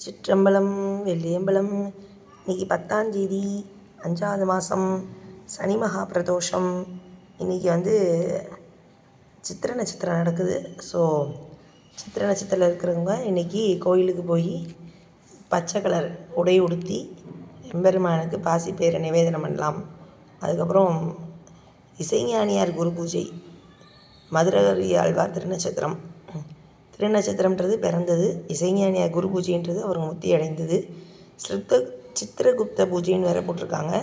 சிற்றம்பலம் வெள்ளியம்பலம் இன்னைக்கு பத்தாந்தேதி அஞ்சாவது மாதம் சனி மகா பிரதோஷம். இன்றைக்கி வந்து சித்திர நட்சத்திரம் நடக்குது. ஸோ சித்திரை நட்சத்திரத்தில் இருக்கிறவங்க இன்றைக்கி கோயிலுக்கு போய் பச்சை கலர் உடை உடுத்தி எம்பெருமானுக்கு பாசி பேரை நிவேதனம் பண்ணலாம். அதுக்கப்புறம் இசைஞானியார் குரு பூஜை மதுரகரி ஆழ்வார் திருநட்சத்திரம். திருநட்சத்திரம்ன்றது பிறந்தது. இசைஞானியார் குரு பூஜைன்றது அவர் முத்தி அடைந்தது சித்த சித்திரகுப்த பூஜைன்னு வேறு போட்டிருக்காங்க.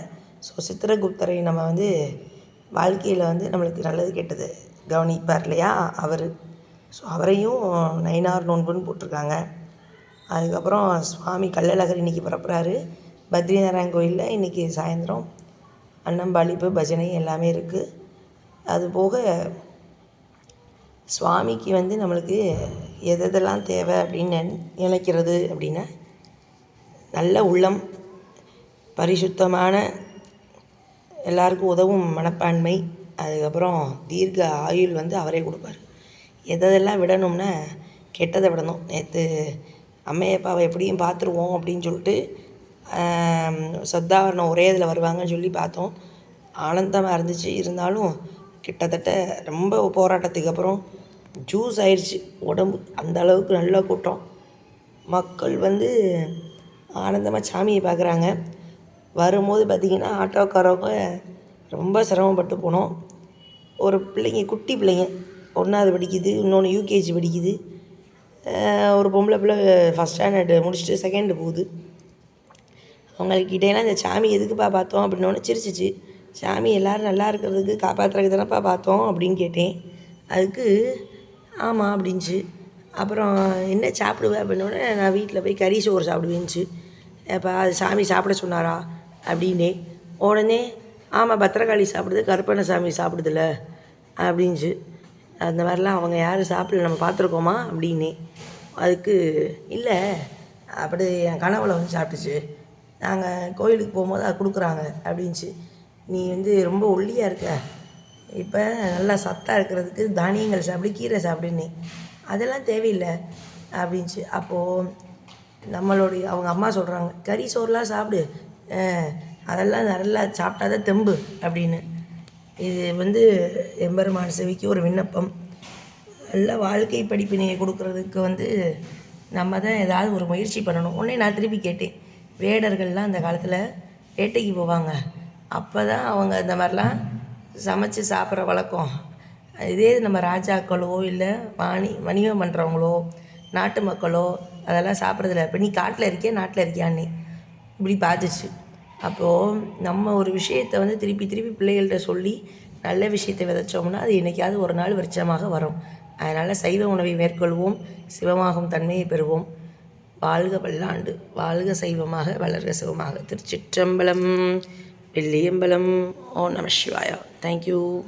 ஸோ சித்திரகுப்தரை நம்ம வந்து வாழ்க்கையில் வந்து நம்மளுக்கு நல்லது கெட்டது கவனிப்பார் இல்லையா? அவர். ஸோ அவரையும் நயினார் நோன்புன்னு போட்டிருக்காங்க. அதுக்கப்புறம் சுவாமி கள்ளழகர் இன்றைக்கி பிறப்புறாரு. பத்ரிநாராயண் கோயிலில் இன்றைக்கி சாயந்தரம் அன்னம்பாளிப்பு பஜனை எல்லாமே இருக்குது அது போக சுவாமிக்கு வந்து நம்மளுக்கு எது எதெல்லாம் தேவை அப்படின்னு நினை நினைக்கிறது அப்படின்னா நல்ல உள்ளம் பரிசுத்தமான எல்லாருக்கும் உதவும் மனப்பான்மை அதுக்கப்புறம் தீர்க்க ஆயுள் வந்து அவரே கொடுப்பார். எதெல்லாம் விடணும்னா கெட்டதை விடணும். நேற்று அம்மையப்பாவை எப்படியும் பார்த்துருவோம் அப்படின்னு சொல்லிட்டு சத்தாவரணம் ஒரே இதில் வருவாங்கன்னு சொல்லி பார்த்தோம். ஆனந்தமாக இருந்துச்சு. இருந்தாலும் கிட்டத்தட்ட ரொம்ப போராட்டத்துக்கு அப்புறம் ஜூஸ் ஆயிடுச்சு. உடம்பு அந்த அளவுக்கு நல்ல கூட்டம். மக்கள் வந்து ஆனந்தமாக சாமியை பார்க்குறாங்க. வரும்போது பார்த்திங்கன்னா ஆட்டோக்காரவங்க ரொம்ப சிரமப்பட்டு போனோம். ஒரு பிள்ளைங்க குட்டி பிள்ளைங்க. ஒன்றாவது படிக்குது இன்னொன்று யூகேஜி படிக்குது. ஒரு பொம்பளை பிள்ளை ஃபஸ்ட் ஸ்டாண்டர்டு முடிச்சுட்டு செகண்டு போகுது. அவங்களுக்கிட்டேலாம் இந்த சாமி எதுக்குப்பா பார்த்தோம் அப்படின்னோடனே சிரிச்சிச்சு. சாமி எல்லோரும் நல்லா இருக்கிறதுக்கு காப்பாற்றுறதுக்கு தானேப்பா பார்த்தோம் அப்படின்னு கேட்டேன். அதுக்கு ஆமாம் அப்படின்ச்சு அப்புறம் என்ன சாப்பிடுவேன் அப்படின்னோடனே நான் வீட்டில் போய் கறி சோறு சாப்பிடுவேன்ச்சு அப்போ அது சாமி சாப்பிட சொன்னாரா? அப்படின்னே உடனே ஆமாம் பத்திரகாளி சாப்பிடுது கருப்பண்ண சாமி சாப்பிடுதுல்ல அப்படின்ச்சு அந்த மாதிரிலாம் அவங்க யாரும் சாப்பிடல நம்ம பார்த்துருக்கோமா? அப்படின்னே அதுக்கு இல்லை அப்படி என் கனவுல வந்து சாப்பிட்டுச்சு. நாங்கள் கோயிலுக்கு போகும்போது அது கொடுக்குறாங்க. அப்படின்ச்சு நீ வந்து ரொம்ப ஒல்லியாக இருக்க. இப்போ நல்லா சத்தாக இருக்கிறதுக்கு தானியங்கள் சாப்பிடு கீரை சாப்பிடுன்னு. அதெல்லாம் தேவையில்லை அப்படின்ச்சு. அப்போது நம்மளுடைய அவங்க அம்மா சொல்கிறாங்க கறி சோறுலாம் சாப்பிடு. அதெல்லாம் நல்லா சாப்பிட்டா தான் தெம்பு அப்படின்னு. இது வந்து எம்பெருமான் செவிக்கு ஒரு விண்ணப்பம். நல்ல வாழ்க்கை படிப்பினையை கொடுக்குறதுக்கு வந்து நம்ம தான் ஏதாவது ஒரு முயற்சி பண்ணணும். உடனே நான் திருப்பி கேட்டேன். வேடர்கள்லாம் அந்த காலத்தில் வேட்டைக்கு போவாங்க. அப்போ தான் அவங்க இந்த மாதிரிலாம் சமைச்சு சாப்பிட்ற வழக்கம். இதே நம்ம ராஜாக்களோ இல்லை வாணி வணிகம் பண்ணுறவங்களோ நாட்டு மக்களோ அதெல்லாம் சாப்பிட்றதில்ல. இப்போ நீ காட்டில் இருக்கியா நாட்டில் இருக்கியான்னு இப்படி பார்த்துச்சு அப்போது நம்ம ஒரு விஷயத்தை வந்து திருப்பி திருப்பி பிள்ளைகள்கிட்ட சொல்லி நல்ல விஷயத்தை விதைச்சோம்னா அது என்றைக்காவது ஒரு நாள் விருட்சமாக வரும். அதனால் சைவ உணவை மேற்கொள்வோம் சிவமாகும் தன்மையை பெறுவோம். வாழ்க பல்லாண்டு வாழ்க சைவமாக வளர்க சிவமாக. திருச்சிற்றம்பலம். Pilliyambalam Om Namah Shivaya. Thank you.